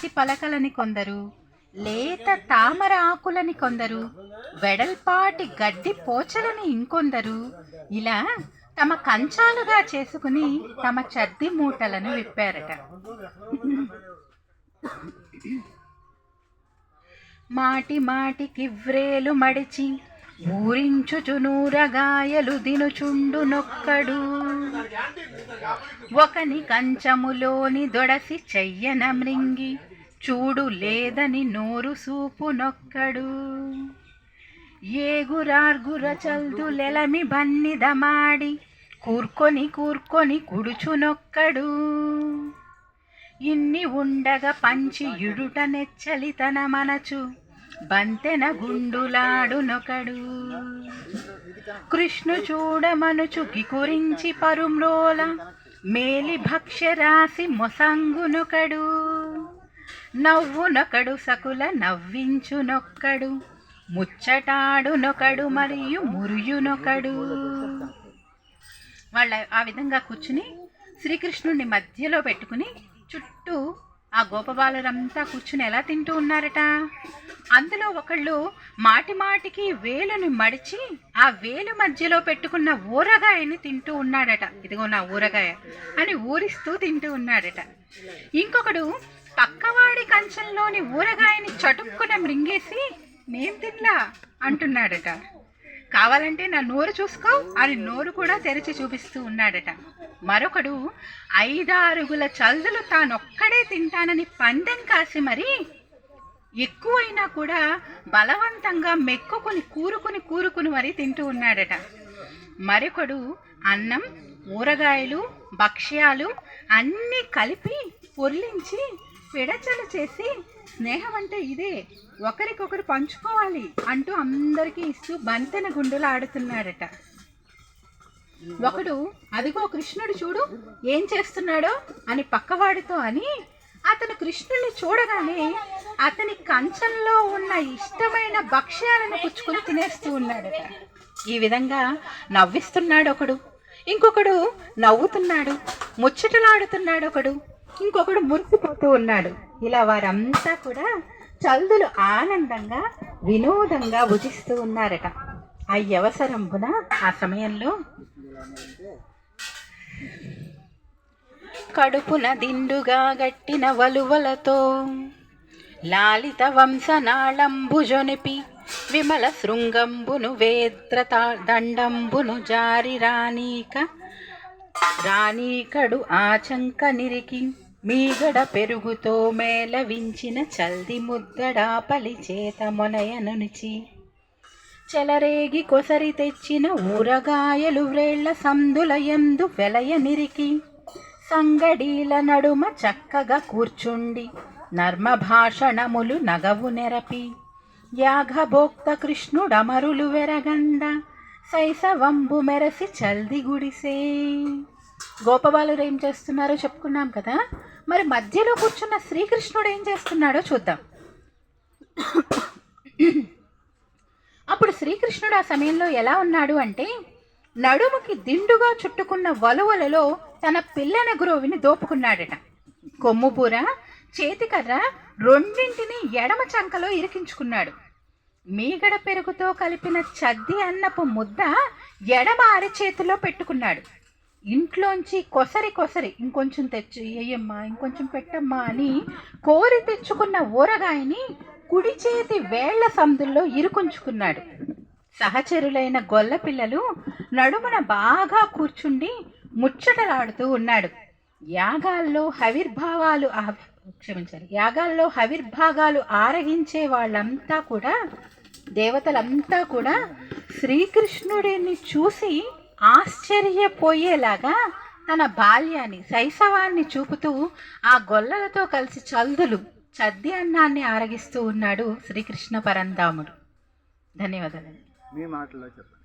పచ్చి పలకలని కొందరు లేత తామర ఆకులని కొందరు వెడల్పాటి గడ్డి పోచలని ఇంకొందరు. ఇలా తమ కంచాలుగా చేసుకుని తమ చద్ది మూటలను విప్పారట. మాటి మాటికి వ్రేలు మడిచి ఊరించుచు నూరగాయలు దినుచుండు నొక్కడు. ఒకని కంచములోని దొడసి చెయ్యన మృంగి చూడు లేదని నోరు సూపు నొక్కడు ఏగురార్గుర చల్దులెలమి బన్నిదమాడి కూర్కొని కూర్కొని కుడుచునొక్కడు. ఇన్ని ఉండగా పంచి ఇడుట నెచ్చలి తన మనచు బంతెన గుండులాడునొకడు. కృష్ణు చూడమనుచు కికురించి పరుమ్రోల మేలి భక్ష్య రాసి మొసంగునొకడు. నవ్వునొకడు సకుల నవ్వించునొక్కడు ముచ్చటాడునొకడు మరియు మురియునొకడు. వాళ్ళ ఆ విధంగా కూర్చుని శ్రీకృష్ణుడిని మధ్యలో పెట్టుకుని చుట్టూ ఆ గోపబాలరంతా కూర్చుని ఎలా తింటూ ఉన్నారట? అందులో ఒకళ్ళు మాటి మాటికి వేలుని మడిచి ఆ వేలు మధ్యలో పెట్టుకున్న ఊరగాయని తింటూ ఉన్నాడట. ఇదిగో నా ఊరగాయ అని ఊరిస్తూ తింటూ ఉన్నాడట. ఇంకొకడు పక్కవాడి కంచంలోని ఊరగాయని చటుక్కున మృంగేసి నేను తిన్లా అంటున్నాడట. కావాలంటే నా నోరు చూసుకో అని నోరు కూడా తెరిచి చూపిస్తూ ఉన్నాడట. మరొకడు ఐదారుగుల చల్దులు తానొక్కడే తింటానని పందెం కాసి మరి ఎక్కువైనా కూడా బలవంతంగా మెక్కుకుని కూరుకుని కూరుకుని మరీ తింటూ ఉన్నాడట. మరొకడు అన్నం ఊరగాయలు భక్ష్యాలు అన్నీ కలిపి పొర్లించి పిడచలు చేసి స్నేహం అంటే ఇదే. ఒకరికొకరు పంచుకోవాలి అంటూ అందరికీ ఇస్తూ బంతెన గుండెలు ఆడుతున్నాడట. ఒకడు అదిగో కృష్ణుడు చూడు ఏం చేస్తున్నాడో? అని పక్కవాడితో అని అతను కృష్ణుడిని చూడగానే అతని కంచంలో ఉన్న ఇష్టమైన భక్ష్యాలను పుచ్చుకొని తినేస్తూ ఉన్నాడట. ఈ విధంగా నవ్విస్తున్నాడు ఒకడు ఇంకొకడు నవ్వుతున్నాడు ముచ్చటలాడుతున్నాడు ఒకడు ఇంకొకడు మురిసిపోతూ ఉన్నాడు. ఇలా వారంతా కూడా చల్దులు ఆనందంగా వినోదంగా భుజిస్తూ ఉన్నారట. ఆ యవసరంబున ఆ సమయంలో కడుపున దిండుగా గట్టిన వలువలతో లాలిత వంశనాళంబుజొనిపి విమల శృంగంబును వేత్ర దండంబును జారి రానీక రాణీకడు ఆచంక నిరికి మీగడ పెరుగుతో మేలవించిన చల్ది ముద్దడాపలి చేత మొనయనునిచి చెలరేగి కొసరి తెచ్చిన ఊరగాయలు వ్రేళ్ళ సందుల ఎందు వెలయ నిరికి. సంగడీల నడుమ చక్కగా కూర్చుండి నర్మభాషణములు నగవు నెరపి. యాఘభోక్త కృష్ణుడమరులు వెరగండ శైశవంబు మెరసి చల్ది గుడిసే. గోపబాలుడు ఏం చేస్తున్నారో చెప్పుకున్నాం కదా. మరి మధ్యలో కూర్చున్న శ్రీకృష్ణుడు ఏం చేస్తున్నాడో చూద్దాం. అప్పుడు శ్రీకృష్ణుడు ఆ సమయంలో ఎలా ఉన్నాడు అంటే నడుముకి దిండుగా చుట్టుకున్న వలువలలో తన పిల్లన గురువుని దోపుకున్నాడట. కొమ్ముబూర చేతికర్ర రెండింటిని ఎడమ చంకలో ఇరికించుకున్నాడు. మీగడ పెరుగుతో కలిపిన చద్ది అన్నపు ముద్ద ఎడమ అరచేతిలో పెట్టుకున్నాడు. ఇంట్లోంచి కొసరి కొసరి ఇంకొంచెం తెచ్చు ఏయమ్మా ఇంకొంచెం పెట్టమ్మా అని కోరి తెచ్చుకున్న ఊరగాయని కుడి చేతి వేళ్ళ సందుల్లో ఇరుకుంచుకున్నాడు. సహచరులైన గొల్ల పిల్లలు నడుమున బాగా కూర్చుండి ముచ్చటలాడుతూ ఉన్నాడు. యాగాల్లో హవిర్భావాలు క్షమించాలి యాగాల్లో హవిర్భాగాలు ఆరగించే వాళ్ళంతా కూడా దేవతలంతా కూడా శ్రీకృష్ణుడిని చూసి ఆశ్చర్యపోయేలాగా తన బాల్యాన్ని శైశవాన్ని చూపుతూ ఆ గొల్లలతో కలిసి చల్దులు చద్ది అన్నాన్ని ఆరగిస్తూ ఉన్నాడు శ్రీకృష్ణ పరంధాముడు. ధన్యవాదాలు మీ మాటల్లో చెప్పండి.